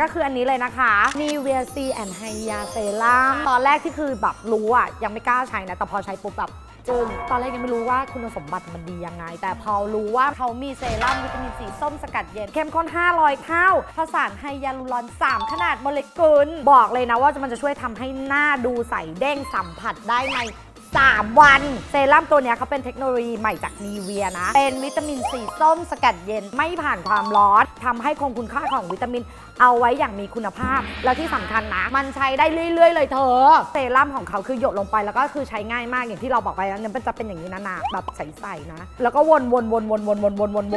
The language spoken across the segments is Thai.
ก็คืออันนี้เลยนะคะ Nivea C and Hya Serum ตอนแรกที่คือแบบรู้อะยังไม่กล้าใช้นะ แต่พอใช้ปุ๊บแบบจึงตอนแรกยังไม่รู้ว่าคุณสมบัติมันดียังไง แต่พอรู้ว่าเขามีเซรั่มวิตามินซีส้มสกัดเย็น เข้มข้น 500 เท่าผสานไฮยาลูรอน 3 ขนาดโมเลกุล บอกเลยนะว่ามันจะช่วยทำให้หน้าดูใสเด้งสัมผัสได้ใน3 วัน เซรั่มตัวนี้เขาเป็นเทคโนโลยีใหม่จากนีเวียนะ เป็นวิตามินซีส้มสกัดเย็นไม่ผ่านความร้อน ทำให้คงคุณค่าของวิตามิน เอาไว้อย่างมีคุณภาพ แล้วที่สำคัญนะ มันใช้ได้เรื่อย ๆ เลยเธอ เซรั่มของเขาคือหยดลงไปแล้วก็คือใช้ง่ายมากอย่างที่เราบอกไปแล้วเนี่ยมันจะเป็นอย่างนี้นะนๆแบบใสๆนะ แล้วก็วนวนวนวนวนวนวนวนว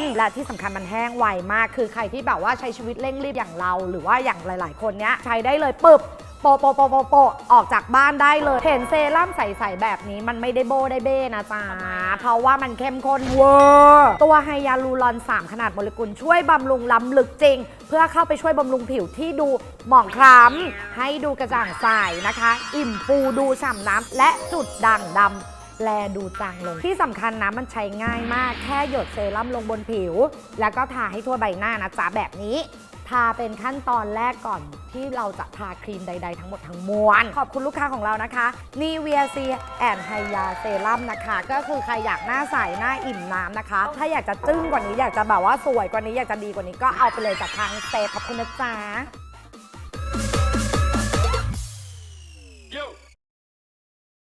นและที่สำคัญมันแห้งไวมาก คือใครที่แบบว่าใช้ชีวิตเร่งรีบอย่างเรา หรือว่าอย่างหลาย ๆ คนเนี้ยใช้ได้เลยปึ๊บ ปะโปะโปะโปะโปะออกจากบ้านได้เลย เห็นเซรั่มใสๆแบบนี้มันไม่ได้โบได้เบ้นะจ๊ะ เพราะว่ามันเข้มข้นเวอร์ตัวไฮยาลูรอน 3 ขนาดโมเลกุลช่วยบำรุงล้ำลึกจริง เพื่อเข้าไปช่วยบำรุงผิวที่ดูหมองคล้ำให้ดูกระจ่างใสนะคะ อิ่มฟูดูฉ่ำน้ำและจุดด่างดำแลดูจางลง ที่สำคัญนะมันใช้ง่ายมาก แค่หยดเซรั่มลงบนผิว แล้วก็ทาให้ทั่วใบหน้านะจ๊ะแบบนี้ ทาเป็นขั้นตอนแรกก่อนที่เราจะทาครีมใด ๆ ทั้งหมดทั้งมวล ขอบคุณลูกค้าของเรานะคะ n i v e a C and Hya Serum นะคะ ก็คือใครอยากหน้าใส หน้าอิ่มน้ำนะคะ ถ้าอยากจะจึ้งกว่านี้อยากจะแบบว่าสวยกว่านี้อยากจะดีกว่านี้ก็เอาไปเลยจากทางเซตขอบคุณนะจ๊ะ